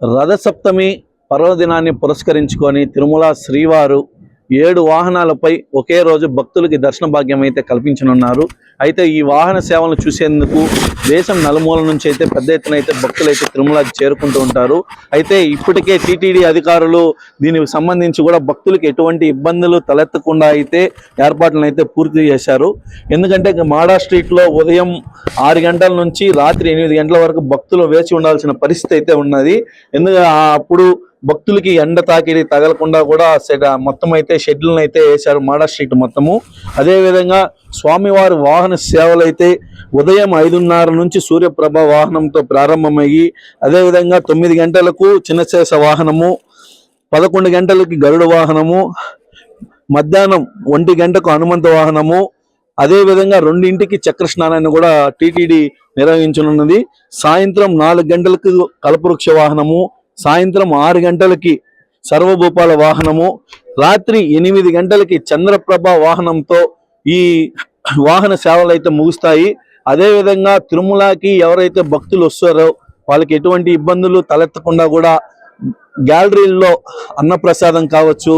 రథసప్తమి పర్వదినాన్ని పురస్కరించుకొని తిరుమల శ్రీవారు ఏడు వాహనాలపై ఒకే రోజు భక్తులకి దర్శన భాగ్యం అయితే కల్పించనున్నారు. అయితే ఈ వాహన సేవలను చూసేందుకు దేశం నలుమూల నుంచి అయితే పెద్ద ఎత్తున అయితే భక్తులు అయితే తిరుమలకి చేరుకుంటూ ఉంటారు. అయితే ఇప్పటికే టీటీడీ అధికారులు దీనికి సంబంధించి కూడా భక్తులకు ఎటువంటి ఇబ్బందులు తలెత్తకుండా అయితే ఏర్పాట్లను అయితే పూర్తి చేశారు. ఎందుకంటే మాడా స్ట్రీట్లో ఉదయం ఆరు గంటల నుంచి రాత్రి ఎనిమిది గంటల వరకు భక్తులు వేచి ఉండాల్సిన పరిస్థితి అయితే ఉన్నది. ఎందుకంటే అప్పుడు భక్తులకి ఎండ తాకిడి తగలకుండా కూడా సెడ మొత్తం అయితే షెడ్యూల్ని అయితే వేశారు మాడా స్ట్రీట్ మొత్తము. అదేవిధంగా స్వామివారి వాహన సేవలు అయితే ఉదయం ఐదున్నర నుంచి సూర్యప్రభ వాహనంతో ప్రారంభమయ్యి అదేవిధంగా తొమ్మిది గంటలకు చిన్నశేష వాహనము పదకొండు గంటలకి గరుడ వాహనము మధ్యాహ్నం ఒంటి గంటకు హనుమంత వాహనము అదే విధంగా రెండింటికి చక్ర స్నానాన్ని కూడా టీటీడీ నిర్వహించనున్నది. సాయంత్రం నాలుగు గంటలకు కల్పవృక్ష వాహనము సాయంత్రం ఆరు గంటలకి సర్వభూపాల వాహనము రాత్రి ఎనిమిది గంటలకి చంద్రప్రభ వాహనంతో ఈ వాహన సేవలు అయితే ముగుస్తాయి. అదేవిధంగా తిరుమలకి ఎవరైతే భక్తులు వస్తారో వాళ్ళకి ఎటువంటి ఇబ్బందులు తలెత్తకుండా కూడా గ్యాలరీల్లో అన్నప్రసాదం కావచ్చు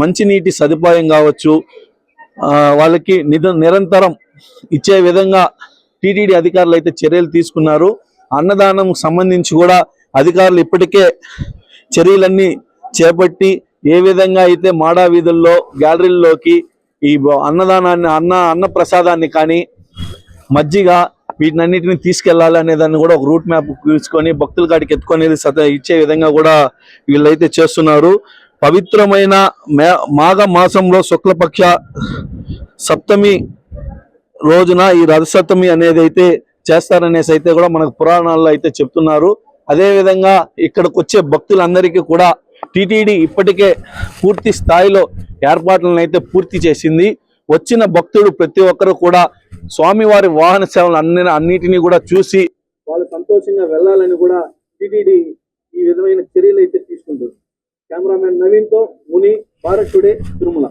మంచినీటి సదుపాయం కావచ్చు వాళ్ళకి నిద నిరంతరం ఇచ్చే విధంగా టీటీడీ అధికారులు అయితే చర్యలు తీసుకున్నారు. అన్నదానం సంబంధించి కూడా అధికారులు ఇప్పటికే చర్యలన్నీ చేపట్టి ఏ విధంగా అయితే మాడా వీధుల్లో గ్యాలరీల్లోకి ఈ అన్నదానాన్ని అన్న అన్న ప్రసాదాన్ని కానీ మజ్జిగ వీటినన్నిటిని తీసుకెళ్ళాలి అనే దాన్ని కూడా ఒక రూట్ మ్యాప్ తీసుకొని భక్తుల కాడికి ఎత్తుకొని సత ఇచ్చే విధంగా కూడా వీళ్ళైతే చేస్తున్నారు. పవిత్రమైన మే మాఘ మాసంలో శుక్లపక్ష సప్తమి రోజున ఈ రథసప్తమి అనేది అయితే చేస్తారనేసి అయితే కూడా మనకు పురాణాల్లో అయితే చెప్తున్నారు. అదేవిధంగా ఇక్కడికి వచ్చే భక్తులందరికీ కూడా టీటీడీ ఇప్పటికే పూర్తి స్థాయిలో ఏర్పాట్లను అయితే పూర్తి చేసింది. వచ్చిన భక్తుడు ప్రతి ఒక్కరు కూడా స్వామివారి వాహన సేవలు అన్ని అన్నిటినీ కూడా చూసి వాళ్ళు సంతోషంగా వెళ్ళాలని కూడా టీటీడీ ఈ విధమైన చర్యలు అయితే తీసుకుంటుంది. కెమెరామెన్ నవీన్తో ముని భారత్ టుడే తిరుమల.